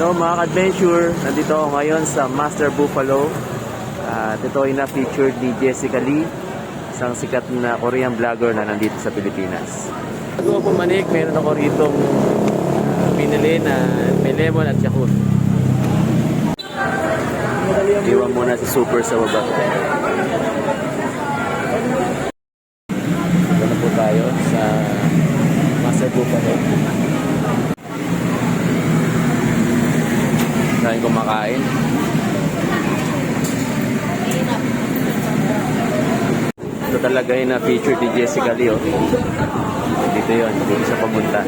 Hello mga ka-adventure, nandito ako ngayon sa Master Buffalo. At ito ay na-featured ni Jessica Lee, isang sikat na Korean vlogger na nandito sa Pilipinas. Bago ako pumanik, meron ako rito pinili na may lemon at yakult. Iwan muna si Super sa baba. Ito na po tayo sa Master Buffalo. Dahil kumakain. Ito talaga yung na-feature ni Jessica Lee. Oh. Dito yun, dito sa pamunta.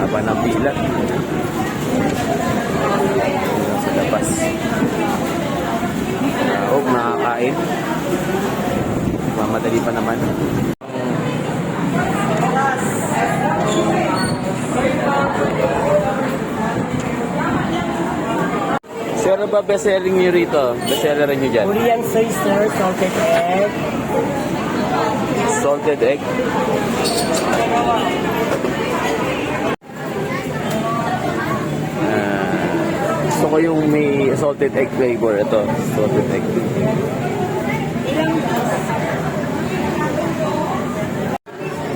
Haba ng pila. Sa labas. Uh, oh, nakakain. Mamadali pa naman. Sir, ano ba best-selling nyo rito? Best-seller nyo dyan? Korean soy sir, salted egg. Salted egg. Ah, gusto ko yung may salted egg flavor. Ito, salted egg.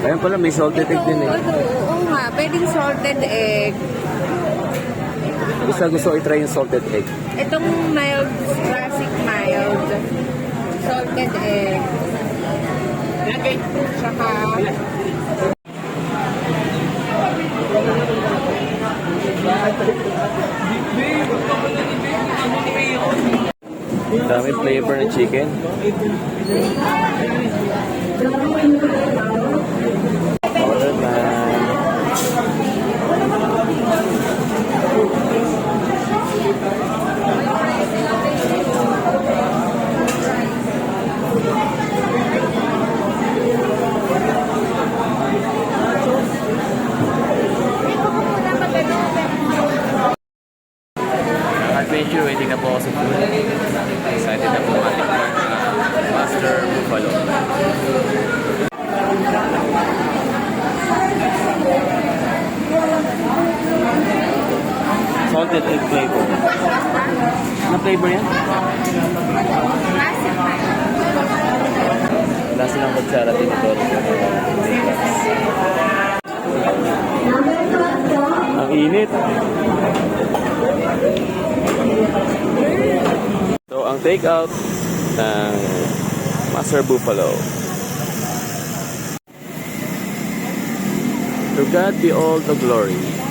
Ayun pala, may salted egg din eh. Oo, oo nga. Pwedeng salted egg. Gusto gusto ko i-try yung salted egg. Itong mild, classic mild. Salted egg. Tsaka, Dami flavor ng chicken. Adventure, waiting na po ako sa food. Excited na po ating uh, Master Buffalo. Salted egg flavor. Ano flavor yan? Wala silang kutsara dito. Ang init. So, ang take out ng Master Buffalo. To God be all the glory.